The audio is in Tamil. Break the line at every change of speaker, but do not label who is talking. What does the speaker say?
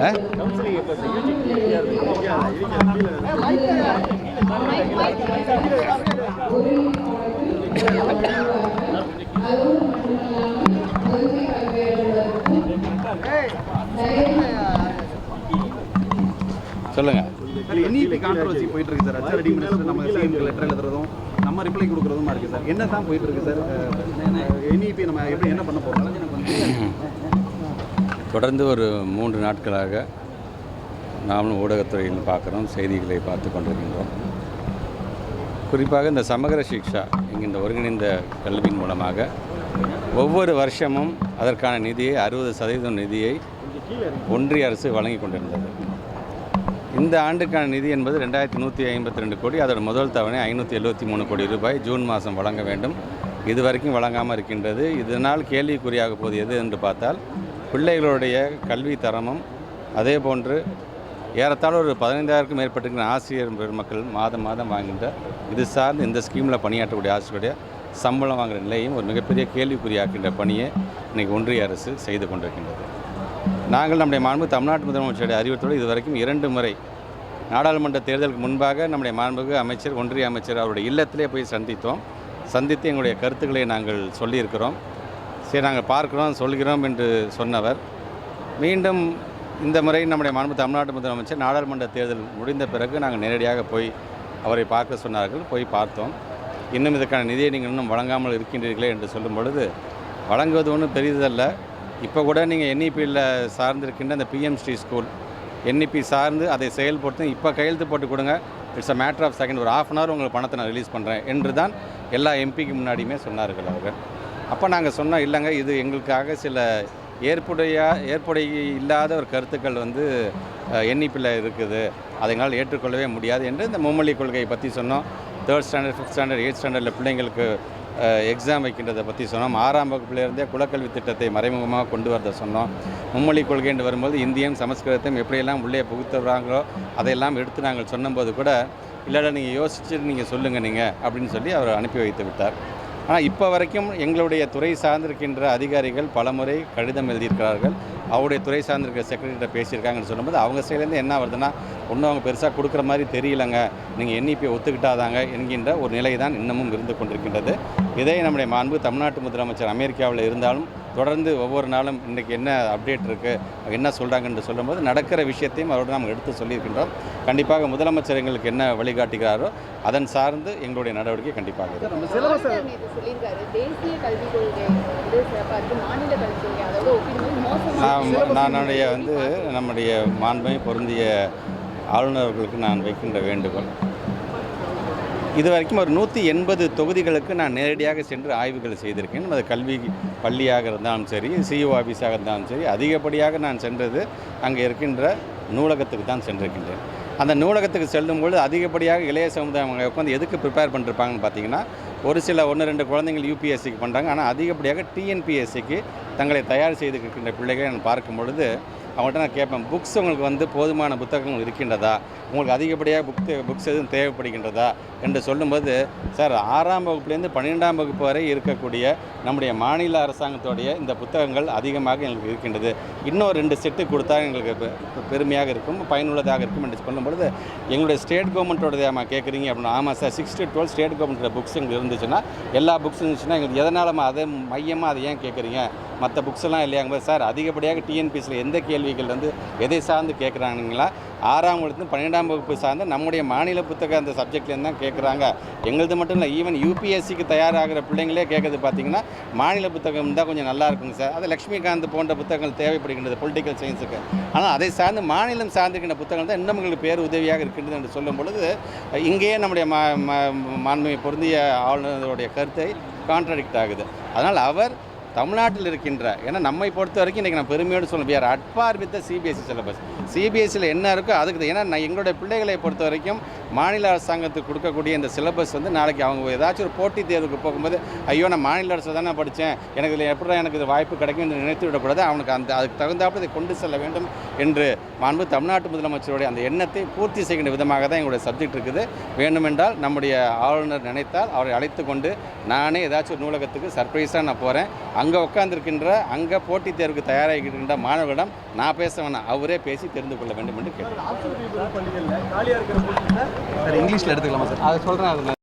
ஆ? சொல்லுங்க.
சார் என்இபி கான்ட்ரவர்சி போயிட்டு இருக்கு சார். அச்சரடி மினிஸ்டர் நம்ம சிஎம் லெட்டர் எழுதுறதும் நம்ம ரிப்ளை கொடுக்குறதுமா இருக்கு சார். என்ன தான் போயிட்டு இருக்கு சார்? என்இபி நம்ம எப்படி என்ன பண்ண போறோம்?
தொடர்ந்து ஒரு மூன்று நாட்களாக நாமளும் ஊடகத்துறையில் பார்க்குறோம் செய்திகளை பார்த்து கொண்டிருக்கின்றோம். குறிப்பாக இந்த சமகர சிக்ஷா என்கின்ற ஒருங்கிணைந்த கல்வியின் மூலமாக ஒவ்வொரு வருஷமும் அதற்கான நிதியை அறுபது சதவீதம் நிதியை ஒன்றிய அரசு வழங்கி கொண்டிருந்தது. இந்த ஆண்டுக்கான நிதி என்பது ரெண்டாயிரத்தி நூற்றி ஐம்பத்தி ரெண்டு கோடி அதோட முதல் தவணை ஐநூற்றி எழுபத்தி மூணு கோடி ரூபாய் ஜூன் மாதம் வழங்க வேண்டும். இது வரைக்கும் வழங்காமல் இருக்கின்றது. இதனால் கேள்விக்குறியாக போது எது என்று பார்த்தால் பிள்ளைகளுடைய கல்வி தரமும் அதே போன்று ஏறத்தாழ ஒரு பதினைந்தாயிரக்கும் மேற்பட்டிருக்கிற ஆசிரியர் பெருமக்கள் மாதம் மாதம் வாங்குகின்ற இது சார்ந்து இந்த ஸ்கீமில் பணியாற்றக்கூடிய ஆசிரியருடைய சம்பளம் வாங்குகிற நிலையும் ஒரு மிகப்பெரிய கேள்விக்குறியாக்கின்ற பணியை இன்றைக்கி ஒன்றிய அரசு செய்து கொண்டிருக்கின்றது. நாங்கள் நம்முடைய மாண்பு தமிழ்நாட்டு முதலமைச்சருடைய அறிவுறுத்தோடு இதுவரைக்கும் இரண்டு முறை நாடாளுமன்ற தேர்தலுக்கு முன்பாக நம்முடைய மாண்புக்கு அமைச்சர் ஒன்றிய அமைச்சர் அவருடைய இல்லத்திலே போய் சந்தித்தோம். சந்தித்து எங்களுடைய கருத்துக்களை நாங்கள் சொல்லியிருக்கிறோம். சரி நாங்கள் பார்க்கிறோம் சொல்கிறோம் என்று சொன்னவர். மீண்டும் இந்த முறை நம்முடைய மாண்பு தமிழ்நாட்டு முதலமைச்சர் நாடாளுமன்ற தேர்தல் முடிந்த பிறகு நாங்கள் நேரடியாக போய் அவரை பார்க்க சொன்னார்கள். போய் பார்த்தோம். இன்னும் இதற்கான நிதியை நீங்கள் இன்னும் வழங்காமல் இருக்கின்றீர்களே என்று சொல்லும் பொழுது வழங்குவது ஒன்றும் பெரியதல்ல இப்போ கூட நீங்கள் என்இபியில் சார்ந்திருக்கின்ற அந்த பிஎம் ஸ்கூல் என்இபி சார்ந்து அதை செயல்படுத்தும் இப்போ கையெழுத்து போட்டு கொடுங்க. It's a matter of second ஒரு ஆஃப் அன் ஹவர் உங்களுக்கு பணத்தை நான் ரிலீஸ் பண்ணுறேன் என்று தான் எல்லா எம்பிக்கு முன்னாடியுமே சொன்னார்கள் அவர்கள். அப்போ நாங்கள் சொன்னோம் இல்லைங்க இது எங்களுக்காக சில ஏற்புடைய ஏற்புடைய இல்லாத ஒரு கருத்துக்கள் வந்து எண்ணிப்பில் இருக்குது. அதை எங்களால் ஏற்றுக்கொள்ளவே முடியாது என்று இந்த மும்மொழி கொள்கையை பற்றி சொன்னோம். Third standard fifth standard eight ஸ்டாண்டர்டில் பிள்ளைங்களுக்கு எக்ஸாம் வைக்கின்றதை பற்றி சொன்னோம். ஆறாம் வகுப்பிலிருந்தே குலக்கல்வி திட்டத்தை மறைமுகமாக கொண்டு வரதை சொன்னோம். மும்மொழி கொள்கை என்று வரும்போது இந்தியம் சமஸ்கிருதத்தையும் எப்படியெல்லாம் உள்ளே புகுத்துறாங்களோ அதையெல்லாம் எடுத்து நாங்கள் சொன்னபோது கூட இல்லைடா நீங்கள் யோசிச்சுட்டு நீங்கள் சொல்லுங்கள் நீங்கள் அப்படின்னு சொல்லி அவர் அனுப்பி வைத்து விட்டார். ஆனால் இப்போ வரைக்கும் எங்களுடைய துறை சார்ந்திருக்கின்ற அதிகாரிகள் பலமுறை கடிதம் எழுதியிருக்கிறார்கள். அவருடைய துறை சார்ந்திருக்கிற செக்ரட்டரிட்ட பேசியிருக்காங்கன்னு சொல்லும்போது அவங்க சைட்லேருந்து என்ன வருதுன்னா ஒன்றும் அவங்க பெருசாக கொடுக்குற மாதிரி தெரியலங்க. நீங்கள் என்இபியை ஒத்துக்கிட்டாதாங்க என்கின்ற ஒரு நிலை தான் இன்னமும் இருந்து கொண்டிருக்கின்றது. இதை நம்முடைய மாண்பு தமிழ்நாட்டு முதலமைச்சர் அமெரிக்காவில் இருந்தாலும் தொடர்ந்து ஒவ்வொரு நாளும் இன்றைக்கி என்ன அப்டேட் இருக்குது என்ன சொல்கிறாங்கன்னு சொல்லும்போது நடக்கிற விஷயத்தையும் அவரோடு நாம் எடுத்து சொல்லியிருக்கின்றோம். கண்டிப்பாக முதலமைச்சர் எங்களுக்கு என்ன வழிகாட்டுகிறாரோ அதன் சார்ந்து எங்களுடைய நடவடிக்கை கண்டிப்பாக இருக்கும். நானுடைய வந்து நம்முடைய மாண்பை பொருந்திய ஆளுநர்களுக்கு நான் வைக்கின்ற வேண்டுகோள். இது வரைக்கும் ஒரு நூற்றி எண்பது தொகுதிகளுக்கு நான் நேரடியாக சென்று ஆய்வுகள் செய்திருக்கேன். அது கல்வி பள்ளியாக இருந்தாலும் சரி சிஇஓ ஆஃபீஸாக இருந்தாலும் சரி அதிகப்படியாக நான் சென்றது அங்கே இருக்கின்ற நூலகத்துக்கு தான் சென்றிருக்கின்றேன். அந்த நூலகத்துக்கு செல்லும்பொழுது அதிகப்படியாக இளைய சமுதாயம் அங்கே உட்காந்து எதுக்கு ப்ரிப்பேர் பண்ணிருப்பாங்கன்னு பார்த்தீங்கன்னா ஒரு சில ஒன்று ரெண்டு குழந்தைங்கள் யூபிஎஸ்சிக்கு பண்ணுறாங்க ஆனால் அதிகப்படியாக டிஎன்பிஎஸ்சிக்கு தங்களை தயார் செய்து இருக்கின்ற பிள்ளைகளை நான் பார்க்கும் பொழுது அவங்கள்ட்ட நான் கேட்பேன் புக்ஸ் உங்களுக்கு வந்து போதுமான புத்தகங்கள் இருக்கின்றதா? உங்களுக்கு அதிகப்படியாக புக் புக்ஸ் எதுவும் தேவைப்படுகின்றதா? என்று சொல்லும்போது சார் ஆறாம் வகுப்புலேருந்து பன்னிரெண்டாம் வகுப்பு வரை இருக்கக்கூடிய நம்முடைய மாநில அரசாங்கத்துடைய இந்த புத்தகங்கள் அதிகமாக எங்களுக்கு இருக்கின்றது. இன்னும் ரெண்டு செட்டு கொடுத்தா எங்களுக்கு பெ- பெருமையாக இருக்கும் பயனுள்ளதாக இருக்கும். என்று சொல்லும்பொழுது எங்களுடைய ஸ்டேட் கவர்மெண்ட்டோடதையாமா கேட்குறீங்க? அப்படின்னா ஆமாம் sir six to twelve state கவர்மெண்ட்டோட புக்ஸ் எங்களுக்கு இருந்துச்சுன்னா எல்லா புக்ஸ் இருந்துச்சுன்னா எங்களுக்கு எதனாலமா அதை மையமாக அதை ஏன் கேட்குறீங்க? மற்ற புக்ஸ் எல்லாம் இல்லையாங்க சார் அதிகப்படியாக டிஎன்பிஎஸ்சியில் எந்த கேள்விகள் வந்து எதை சார்ந்து கேட்குறாங்களா ஆறாம் வகுப்பு பன்னெண்டாம் வகுப்பு சார்ந்து நம்முடைய மாநில புத்தக அந்த சப்ஜெக்ட்லேருந்து தான் கேட்குறாங்க. எங்களது மட்டும் இல்லை ஈவன் யூபிஎஸ்சிக்கு தயாராகிற பிள்ளைங்களே கேட்குறது பார்த்தீங்கன்னா மாநில புத்தகம் தான் கொஞ்சம் நல்லா இருக்குங்க சார். அது லக்ஷ்மிகாந்த் போன்ற புத்தகங்கள் தேவைப்படுகின்றது பொலிட்டிக்கல் சயின்ஸுக்கு ஆனால் அதை சார்ந்து மாநிலம் சார்ந்திருக்கின்ற புத்தகங்கள் தான் இன்னும் எங்களுக்கு பேர் உதவியாக இருக்கின்றது என்று சொல்லும் பொழுது இங்கேயே நம்முடைய மா மா- மாண்புமை பொருந்திய ஆளுநருடைய கருத்தை கான்ட்ரடிக்ட் ஆகுது. அதனால் அவர் தமிழ்நாட்டில் இருக்கின்ற ஏன்னா நம்மை பொறுத்த வரைக்கும் இன்றைக்கி நான் பெருமையோடு சொல்ல PR at par with CBSE syllabus சிபிஎஸ்சியில் என்ன இருக்கோ அதுக்கு ஏன்னா நான் எங்களுடைய பிள்ளைகளை பொறுத்த வரைக்கும் மாநில அரசாங்கத்துக்கு கொடுக்கக்கூடிய இந்த சிலபஸ் வந்து நாளைக்கு அவங்க ஏதாச்சும் ஒரு போட்டித் தேர்வுக்கு போகும்போது ஐயோ நான் மாநில அரசு தானே படித்தேன் எனக்கு இதில் எப்படி எனக்கு இது வாய்ப்பு கிடைக்கும் என்று நினைத்து விடக்கூடாது அவனுக்கு அந்த அதுக்கு தகுந்தாப்புல இதை கொண்டு செல்ல வேண்டும். என்று மாண்பு தமிழ்நாட்டு முதலமைச்சருடைய அந்த எண்ணத்தை பூர்த்தி செய்கின்ற விதமாக தான் எங்களுடைய சப்ஜெக்ட் இருக்குது. வேண்டுமென்றால் நம்முடைய ஆளுநர் நினைத்தால் அவரை அழைத்து கொண்டு நானே ஏதாச்சும் ஒரு நூலகத்துக்கு சர்ப்ரைஸாக நான் போகிறேன் அங்கே உட்காந்துருக்கின்ற அங்கே போட்டித் தேர்வுக்கு தயாராகிக்கின்ற மாணவர்களிடம் நான் பேச வேணாம். அவரே பேசி தெரிந்து கொள்ள வேண்டும் என்று கேட்டேன்
சார் இங்கிலீஷில் எடுத்துக்கலாமா சார்?
அதை சொல்கிறேன்